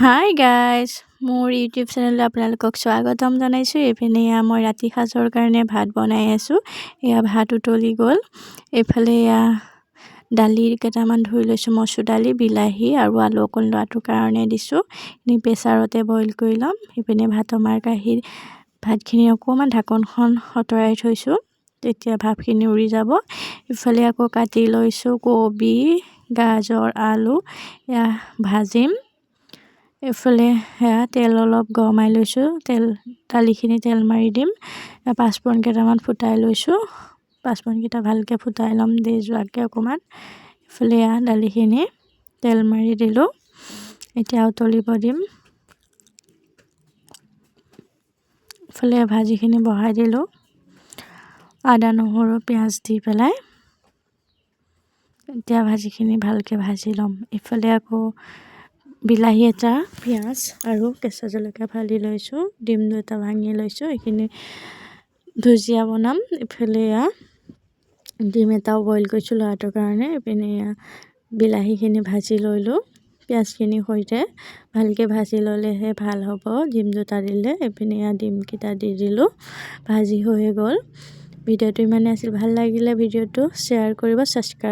High guys মোৰ YouTube চেনেললৈ আপোনালোকক স্বাগতম জনাইছোঁ। এইপিনে এয়া মই ৰাতি সাঁজৰ কাৰণে ভাত বনাই আছোঁ। এয়া ভাত উতলি গ'ল। এইফালে এয়া দালি কেইটামান ধুই লৈছোঁ মচুৰ দালি বিলাহী আৰু আলু অকণ লোৱাটোৰ কাৰণে দিছোঁ। এনে প্ৰেছাৰতে বইল কৰি ল'ম। ইপিনে ভাতৰ মাৰ কাঢ়ি ভাতখিনি অকণমান ঢাকনখন আঁতৰাই থৈছোঁ। তেতিয়া ভাপখিনি উৰি যাব। ইফালে আকৌ কাটি লৈছোঁ কবি গাজৰ আলু। এয়া ভাজিম। এইফালে সেয়া তেল অলপ গৰমাই লৈছোঁ, তেল, দালিখিনি তেল মাৰি দিম। পাঁচফোৰণ কেইটামান ফুটাই লৈছোঁ। পাঁচফোৰণকেইটা ভালকৈ ফুটাই ল'ম দেই যোৱাকৈ অকণমান। এইফালে এয়া দালিখিনি তেল মাৰি দিলোঁ। এতিয়া উতলিব দিম। ইফালে ভাজিখিনি বহাই দিলোঁ। আদা, নহৰু, পিঁয়াজ দি পেলাই এতিয়া ভাজিখিনি ভালকৈ ভাজি ল'ম। ইফালে আকৌ বিলাহী এটা, পিঁয়াজ আৰু কেঁচা জলকীয়া ফালি লৈছোঁ, ডিম দুটা ভাঙি লৈছোঁ, এইখিনি ভুজিয়া বনাম। ইফালে ডিম এটাও বইল কৰিছোঁ ল'ৰাটোৰ কাৰণে ইপিনে এয়া বিলাহীখিনি ভাজি ল'লোঁ পিঁয়াজখিনিৰ সৈতে ভালকৈ ভাজি ল'লেহে ভালো হ'ব, ডিম দুটা দিলে, এইপিনে এয়া ডিমকেইটা দি দিলোঁ, ভাজি হৈ গ'ল। ভিডিঅ'টো ইমানেই আছিল, ভালো লাগিলে ভিডিঅ'টো শ্বেয়াৰ কৰিব ছাবস্ক্ৰাইব